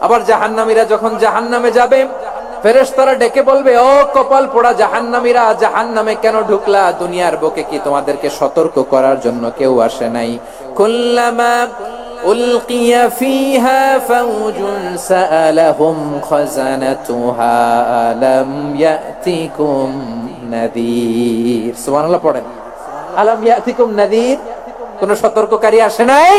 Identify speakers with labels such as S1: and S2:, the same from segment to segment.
S1: আবার জাহান্নামীরা যখন জাহান্নামে যাবে, ফেরেশতারা ডেকে বলবে, ও কপাল পোড়া জাহান্নামীরা, জাহান্নামে কেন ঢুকলা? দুনিয়ার বুকে কি তোমাদেরকে সতর্ক করার জন্য কেউ আসে নাই? আলাম কোন সতর্ককারী আসে নাই?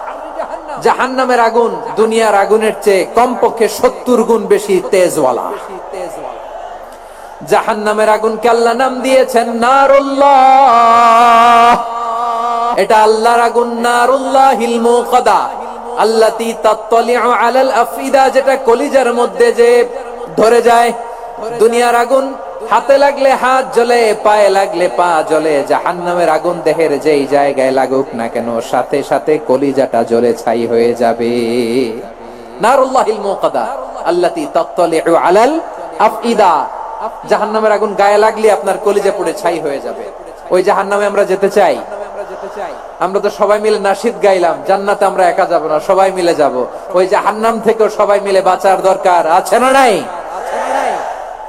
S1: জাহান্নামের আগুন দুনিয়ার আগুনের চেয়ে কমপক্ষে সত্তর গুণ বেশি তেজওয়ালা। জাহান্নামের আগুনকে আল্লাহ নাম দিয়েছেন নারুল্লাহ। এটা আল্লাহর আগুন নারুল্লাহিল মুকাদা আল্লাতি তাত্তালিউ আলাল আফিদা যেটা কলিজার মধ্যে যে ধরে যায়। দুনিয়ার আগুন হাতে লাগলে হাত জ্বলে, পায়ে লাগলে পা জ্বলে, জাহান্নামের আগুন দেহের যেই জায়গায় লাগুক না কেন, সাথে সাথে কলিজাটা জ্বলে ছাই হয়ে যাবে। গায়ে লাগলে আপনার কলিজা ছাই হয়ে যাবে। ওই জাহান্নামে আমরা যেতে চাই। আমরা তো সবাই মিলে গাইলাম, জান্নাতে আমরা একা যাব না, সবাই মিলে যাব। ওই জাহান্নাম থেকেও সবাই মিলে বাঁচার দরকার, আছে না নাই?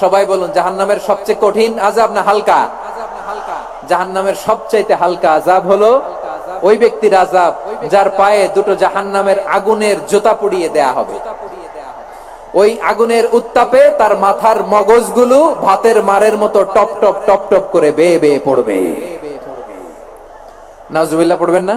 S1: সবাই বলুন, জাহান্নামের সবচেয়ে কঠিন আজাব না হালকা? জাহান্নামের সবচাইতে হালকা আজাব হলো ওই ব্যক্তির আজাব যার পায়ে দুটো জাহান্নামের আগুনের জোতা পুড়িয়ে দেয়া হবে। ওই আগুনের উত্তাপে তার মাথার মগজগুলো ভাতের মারের মতো টপ টপ টপ টপ করে বেয়ে বেয়ে পড়বে। নাজুবিল্লাহ পড়বেন না?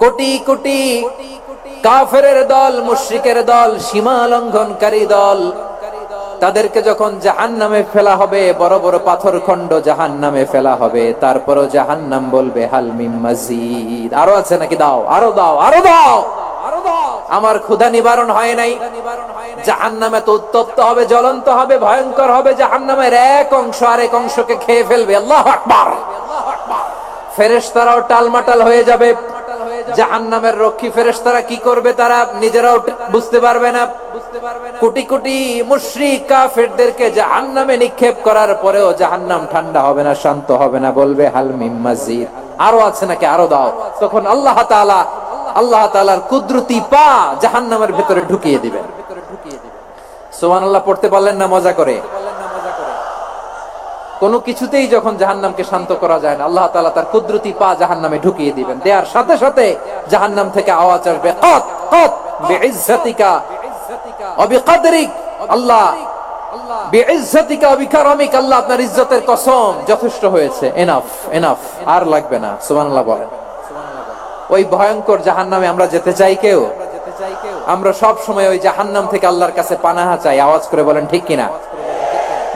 S1: কোটি কোটি কাফেরের দল, মুশরিকের দল সীমা লঙ্ঘনকারী দল, তাদেরকে যখন জাহান নামে ফেলা হবে, বড় বড় পাথর খণ্ড জাহান নামে ফেলা হবে, তারপরও জাহান নাম বলবে হালমিম মাজিদ। আরও আছে নাকি? দাও, আরও দাও আরও দাও আমার ক্ষুধা নিবারণ হয় নাই। জাহান নামে তো উত্তপ্ত হবে, জ্বলন্ত হবে, ভয়ঙ্কর হবে জাহান নামের এক অংশ আরেক অংশকে খেয়ে ফেলবে। আল্লাহ আকবার। ফেরেশতারাও টালমাটাল হয়ে যাবে। জাহান্নামের রক্ষী ফেরেশতারা কি করবে তারা নিজেরাও বুঝতে পারবে না। কোটি কোটি মুশরিক কাফেরদেরকে জাহান্নামে নিক্ষেপ করার পরেও জাহান্নাম ঠান্ডা হবে না, শান্ত হবে না বলবে, হাল মিম মাজিদ। আরও আছে নাকি? আরও দাও। তখন আল্লাহ তাআলা, আল্লাহ তাআলার কুদরতি পা জাহান্নামের ভেতরে ঢুকিয়ে দিবেন। সুবহানাল্লাহ, পড়তে পারলেন না? মজা করে। কোনো কিছুতেই যখন জাহান্নামকে শান্ত করা যায় না, আল্লাহ তাআলা তার কুদরতি পা জাহান্নামে ঢুকিয়ে দিবেন। দেওয়ার সাথে সাথে জাহান্নাম থেকে আওয়াজ আসবে আল্লাহ আমরা যেতে চাই কেউ? আমরা সব সময় ওই জাহান্নাম থেকে আল্লাহর কাছে পানাহা চাই, আওয়াজ করে বলেন, ঠিক কিনা?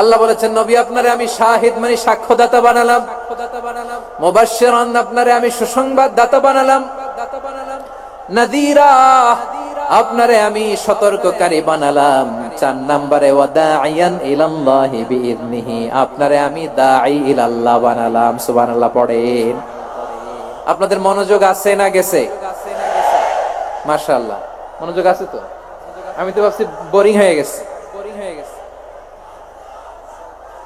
S1: আল্লাহ বলেছেন, নবী, আপনারে আমি শাহিদ মানে সাক্ষ্যদাতা বানালাম। মুবাশশিরান, আপনারে আমি সুসংবাদ দাতা বানালাম। নাদিরা আপনারে আমি সতর্ককারী বানালাম। চার নম্বরে আপনারে আমি দাঈ বানালাম। সুবহানাল্লাহ, পড়েন। আপনাদের মনোযোগ আছে না গেছে? মাশাআল্লাহ। মনোযোগ আছে তো? আমি তো ভাবছি বোরিং হয়ে গেছে বোরিং হয়ে গেছে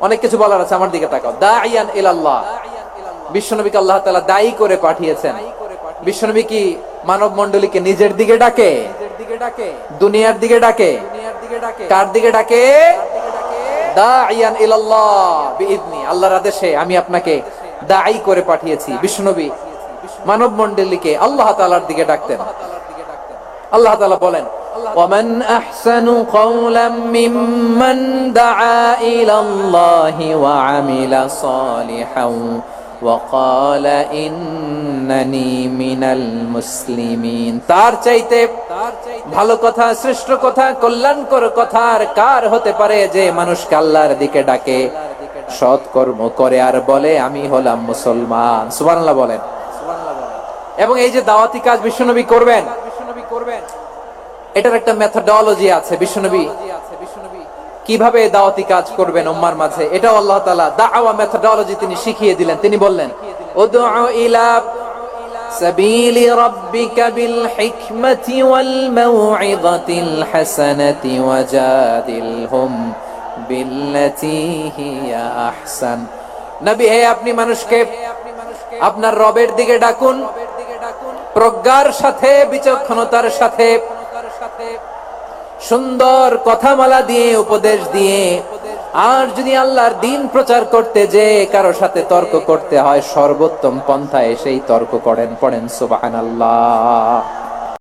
S1: অনেক কিছু বলার আছে, আমার দিকে তাকাও। দা আইয়ান ইলাল্লাহ। বিশ্বনবীকে আল্লাহ তাআলা দায়ী করে পাঠিয়েছেন। বিশ্বনবী কি মানব মণ্ডলীকে নিজের দিকে ডাকে? দুনিয়ার দিকে ডাকে? কার দিকে ডাকে? আল্লাহর আদেশে আমি আপনাকে দায়ী করে পাঠিয়েছি। বিশ্বনবী মানব মণ্ডলীকে আল্লাহ তাআলার দিকে ডাকতেন। আল্লাহ তাআলা বলেন ومن أحسن قولا ممن دعا إلى الله وعمل صالحا وقال إنني من المسلمين তার চাইতে ভালো কথা শ্রেষ্ঠ কথা কল্যাণকর কথা আর কার হতে পারে যে মানুষকে আল্লাহর দিকে ডাকে সৎ কর্ম করে আর বলে আমি হলাম মুসলমান সুবহানাল্লাহ বলেন এবং এই যে দাওয়াতি কাজ বিশ্বনবী করবেন বিশ্বনবী করবেন এটার একটা মেথডোলজি আছে বিশ্বনবী কিভাবে দাওয়াতি কাজ করবেন উম্মার মাঝে এটাও আল্লাহ তাআলা দাওয়া মেথডোলজি তিনি শিখিয়ে দিলেন তিনি বললেন উদউ ইলা سبيل ربك بالحكمة والموعظة الحسنة وجادلهم بالتي هي أحسن নবী হে আপনি মানুষকে আপনার রবের দিকে ডাকুন প্রজ্ঞার সাথে বিচক্ষণতার সাথে সুন্দর কথামালা দিয়ে, উপদেশ দিয়ে, আর যদি আল্লাহর দিন প্রচার করতে যে কারও সাথে তর্ক করতে হয়, সর্বোত্তম পন্থায় সেই তর্ক করেন, পড়েন সুবাহান আল্লাহ